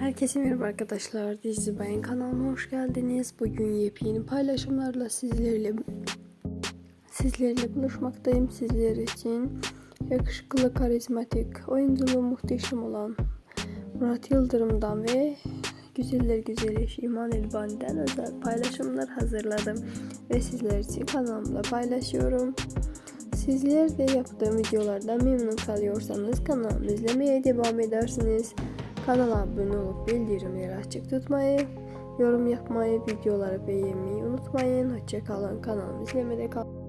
Herkese merhaba arkadaşlar. Dizi Bayan kanalıma hoş geldiniz. Bugün yepyeni paylaşımlarla sizlerle sizlerle buluşmaktayım. Sizler için yakışıklı, karizmatik, oyunculuğu muhteşem olan Murat Yıldırım'dan ve güzeller güzeli İman Elbani'den özel paylaşımlar hazırladım ve sizler için kanalımda paylaşıyorum. Sizler de yaptığım videolardan memnun kalıyorsanız kanalımı izlemeye devam edersiniz. Kanala abone olup bildirimleri açık tutmayı, yorum yapmayı, videoları beğenmeyi unutmayın. Hoşçakalın. Kanalımı izlemede kalın.